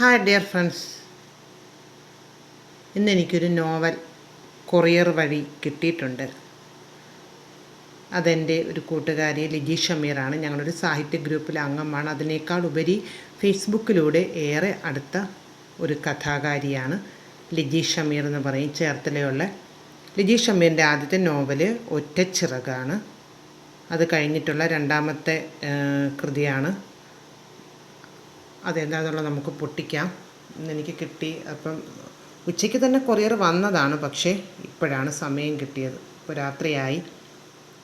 Hi dear friends ഇന്ന് എനിക്കൊരു novel courier വഴി കിട്ടിയിട്ടുണ്ട്. അതെന്റെ ഒരു കൂട്ടുകാരി ലിജി ഷമീറാണ്. ഞങ്ങളൊരു സാഹിത്യ ഗ്രൂപ്പിലെ അംഗമാണ്. അതിനേക്കാൾ ഉപരി ഫേസ്ബുക്കിലൂടെ ഏറെ അടുത്ത ഒരു കഥാകാരിയാണ് ലിജി ഷമീർ എന്ന് പറയും. ചേർത്തലയുള്ള ലിജി ഷമീറിന്റെ ആദ്യത്തെ നോവൽ ഒറ്റച്ചിറകാണ്. അത് കഴിഞ്ഞിട്ടുള്ള രണ്ടാമത്തെ കൃതിയാണ് അതെന്താണെന്നുള്ളത് നമുക്ക് പൊട്ടിക്കാം. എനിക്ക് കിട്ടി. അപ്പം ഉച്ചയ്ക്ക് തന്നെ കൊറിയർ വന്നതാണ്. പക്ഷേ ഇപ്പോഴാണ് സമയം കിട്ടിയത്. ഇപ്പോൾ രാത്രിയായി.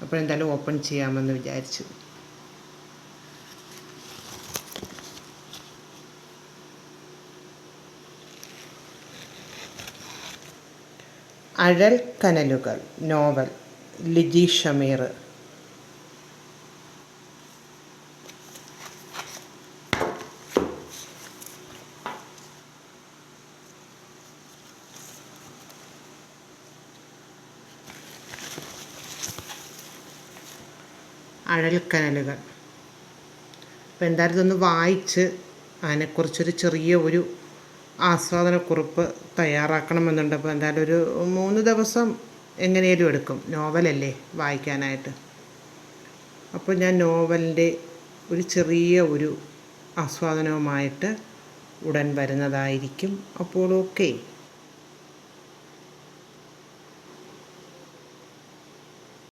അപ്പോഴെന്തായാലും ഓപ്പൺ ചെയ്യാമെന്ന് വിചാരിച്ചു. അഴൽ കനലുകൾ നോവൽ ലിജി ഷമീർ. അഴൽക്കനലുകൾ. അപ്പോൾ എന്തായാലും ഇതൊന്ന് വായിച്ച് അതിനെക്കുറിച്ചൊരു ചെറിയ ഒരു ആസ്വാദനക്കുറിപ്പ് തയ്യാറാക്കണമെന്നുണ്ട്. അപ്പോൾ എന്തായാലും ഒരു മൂന്ന് ദിവസം എങ്ങനെയും എടുക്കും. നോവലല്ലേ വായിക്കാനായിട്ട്. അപ്പോൾ ഞാൻ നോവലിന്റെ ഒരു ചെറിയ ഒരു ആസ്വാദനവുമായിട്ട് ഉടൻ വരുന്നതായിരിക്കും. അപ്പോൾ ഓക്കെ.